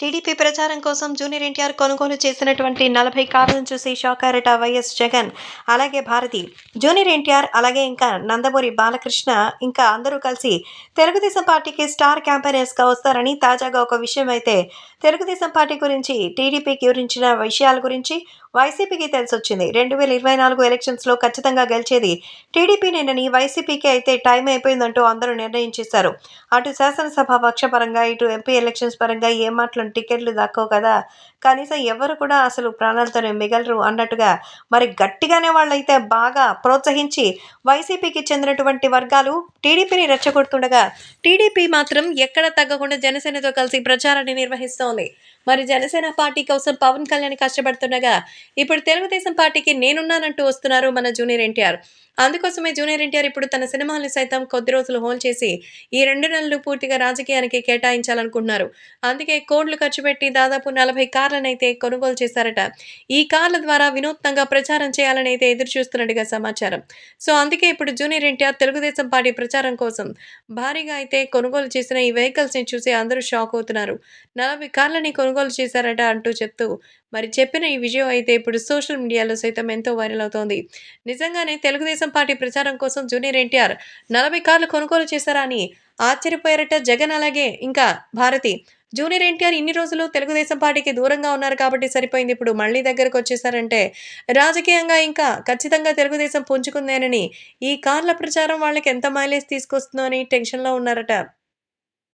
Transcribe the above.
TDP ప్రచారం కోసం junior NTR కొనుగోలు చేసినటువంటి నలభై కార్లను చూసి షాక్ అయ్యారట వైఎస్ జగన్. అలాగే భారతి జూనియర్ ఎన్టీఆర్ అలాగే ఇంకా నందమూరి బాలకృష్ణ ఇంకా అందరూ కలిసి తెలుగుదేశం పార్టీకి స్టార్ క్యాంపెయినర్స్గా వస్తారని తాజాగా ఒక విషయం అయితే తెలుగుదేశం పార్టీ గురించి టీడీపీకి గురించిన విషయాల గురించి వైసీపీకి తెలిసొచ్చింది. రెండు వేల ఇరవై నాలుగు ఎలక్షన్స్లో ఖచ్చితంగా గెలిచేది టీడీపీనేనని వైసీపీకి అయితే టైం అయిపోయిందంటూ అందరూ నిర్ణయించేశారు అటు శాసనసభ పక్షపరంగా ఇటు ఎంపీ ఎలక్షన్స్ పరంగా ఏ రెండు టికెట్లు దక్కవు కదా. కనీసం ఎవరు కూడా అసలు ప్రాణాలతోనే మిగలరు అన్నట్టుగా మరి గట్టిగానే వాళ్ళైతే బాగా ప్రోత్సహించి వైసీపీకి చెందినటువంటి వర్గాలు టీడీపీని రెచ్చగొడుతుండగా టీడీపీ మాత్రం ఎక్కడ తగ్గకుండా జనసేనతో కలిసి ప్రచారాన్ని నిర్వహిస్తోంది. మరి జనసేన పార్టీ కోసం పవన్ కళ్యాణ్ కష్టపడుతుండగా ఇప్పుడు తెలుగుదేశం పార్టీకి నేనున్నానంటూ వస్తున్నారు మన జూనియర్ ఎన్టీఆర్. అందుకోసమే జూనియర్ ఎన్టీఆర్ ఇప్పుడు తన సినిమాలను సైతం కొద్ది రోజులు హోల్డ్ చేసి ఈ రెండు నెలలు పూర్తిగా రాజకీయానికి కేటాయించాలనుకుంటున్నారు. అందుకే కోట్లు ఖర్చు పెట్టి దాదాపు నలభై కార్లనైతే అయితే కొనుగోలు చేశారట. ఈ కార్ల ద్వారా వినూత్నంగా ప్రచారం చేయాలని అయితే ఎదురు చూస్తున్నట్టుగా సమాచారం. సో అందుకే ఇప్పుడు జూనియర్ ఎన్టీఆర్ తెలుగుదేశం పార్టీ ప్రచారం కోసం భారీగా అయితే కొనుగోలు చేసిన ఈ వెహికల్స్ని చూసి అందరూ షాక్ అవుతున్నారు. నలభై కార్లని కొనుగోలు చేశారట అంటూ చెప్తూ మరి చెప్పిన ఈ విజయం అయితే ఇప్పుడు సోషల్ మీడియాలో సైతం ఎంతో వైరల్ అవుతోంది. నిజంగానే తెలుగుదేశం పార్టీ ప్రచారం కోసం జూనియర్ ఎన్టీఆర్ నలభై కార్లు కొనుగోలు చేశారా అని ఆశ్చర్యపోయారట జగన్ అలాగే. ఇంకా భారతి జూనియర్ ఎన్టీఆర్ ఇన్ని రోజులు తెలుగుదేశం పార్టీకి దూరంగా ఉన్నారు కాబట్టి సరిపోయింది. ఇప్పుడు మళ్ళీ దగ్గరకు వచ్చేసారంటే రాజకీయంగా ఇంకా ఖచ్చితంగా తెలుగుదేశం పుంజుకుందేనని ఈ కార్ల ప్రచారం వాళ్ళకి ఎంత మైలేజ్ తీసుకొస్తుందో అని టెన్షన్లో ఉన్నారట.